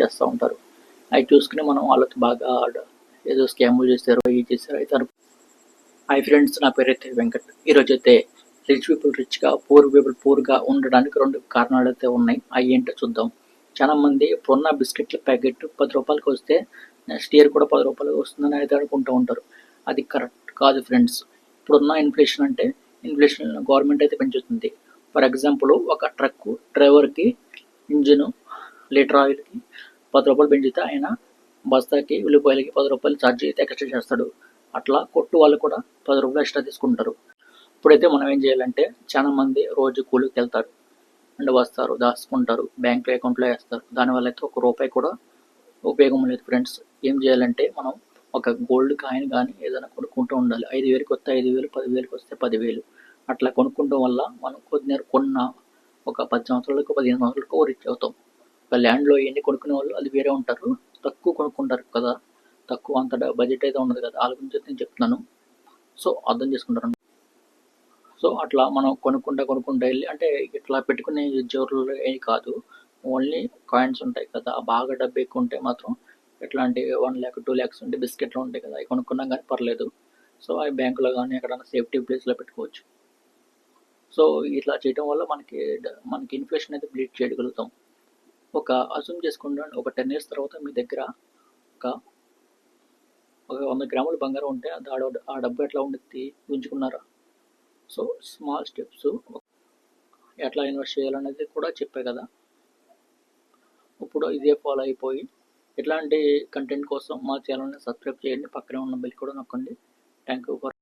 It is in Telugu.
చేస్తూ ఉంటారు. అవి చూసుకుని మనం వాళ్ళకి బాగా ఏదో స్కాములు చేశారు అవి చేశారు అయితే ఐ హాయ్ ఫ్రెండ్స్ నా పేరు అయితే వెంకట్ ఈరోజు అయితే రిచ్ పీపుల్ రిచ్గా పూర్ పీపుల్ పూర్గా ఉండడానికి రెండు కారణాలు అయితే ఉన్నాయి. అవి ఏంటో చూద్దాం. చాలా మంది ఇప్పుడున్న బిస్కెట్ల ప్యాకెట్ పది రూపాయలకి వస్తే నెక్స్ట్ ఇయర్ కూడా పది రూపాయలకి వస్తుందని అయితే అనుకుంటూ ఉంటారు. అది కరెక్ట్ కాదు ఫ్రెండ్స్ ఇప్పుడున్న ఇన్ఫ్లేషన్ అంటే ఇన్ఫ్లేషన్ గవర్నమెంట్ అయితే పెంచుతుంది. ఫర్ ఎగ్జాంపుల్ ఒక ట్రక్ డ్రైవర్కి ఇంజిన్ లీటర్ ఆయిల్కి పది రూపాయలు పెంచితే ఆయన బస్తాకి ఉల్లిపాయలకి పది రూపాయలు ఛార్జ్ అయితే ఎక్స్ట్రా చేస్తాడు. అట్లా కొట్టు వాళ్ళు కూడా పది రూపాయలు ఎక్స్ట్రా తీసుకుంటారు. ఇప్పుడైతే మనం ఏం చేయాలంటే చాలా మంది రోజు కూలికి వెళ్తారు. అండ్ వస్తారు దాచుకుంటారు బ్యాంక్ అకౌంట్లో వేస్తారు. దానివల్ల అయితే ఒక రూపాయి కూడా ఉపయోగం లేదు ఫ్రెండ్స్. ఏం చేయాలంటే మనం ఒక గోల్డ్ కాయిన్ కానీ ఏదైనా కొనుక్కుంటూ ఉండాలి. ఐదు వేలకు వస్తే ఐదు వేలు పదివేలకు వస్తే పదివేలు అట్లా కొనుక్కోవడం వల్ల మనం కొద్ది కొన్న ఒక పది సంవత్సరాలకు పదిహేను సంవత్సరాలకు రిచ్ అవుతాం. ఒక ల్యాండ్లో ఎన్ని కొనుక్కునే వాళ్ళు అది వేరే ఉంటారు. తక్కువ కొనుక్కుంటారు కదా. తక్కువ అంత బడ్జెట్ అయితే ఉండదు కదా. వాళ్ళ గురించి నేను చెప్తున్నాను. సో అర్థం చేసుకుంటారు. సో అట్లా మనం కొనుక్కుంటా కొనుక్కుంటా వెళ్ళి అంటే ఇట్లా పెట్టుకునే జోర్లు ఏమి కాదు. ఓన్లీ కాయిన్స్ ఉంటాయి కదా. బాగా డబ్బు ఎక్కువ ఉంటే మాత్రం ఎట్లాంటి వన్ ల్యాక్ టూ ల్యాక్స్ ఉంటే బిస్కెట్లు ఉంటాయి కదా. అవి కొనుక్కున్నాం కానీ పర్లేదు. సో అవి బ్యాంకులో కానీ ఎక్కడైనా సేఫ్టీ ప్లేస్లో పెట్టుకోవచ్చు. సో ఇట్లా చేయడం వల్ల మనకి మనకి ఇన్ఫ్లేషన్ అయితే బ్లీడ్ చేయగలుగుతాం. ఒక అసూమ్ చేసుకుంటాను ఒక టెన్ ఇయర్స్ తర్వాత మీ దగ్గర ఒక ఒక వంద గ్రాముల బంగారం ఉంటే అది ఆ డబ్బు ఎట్లా ఉండి ఉంచుకున్నారా సో స్మాల్ స్టెప్స్ ఎట్లా ఇన్వెస్ట్ చేయాలనేది కూడా చెప్పే కదా. ఇప్పుడు ఇదే ఫాలో అయిపోయి ఇట్లాంటి కంటెంట్ కోసం మా ఛానల్ని సబ్స్క్రైబ్ చేయండి. పక్కనే ఉన్న బెల్ కూడా నొక్కండి. Thank you for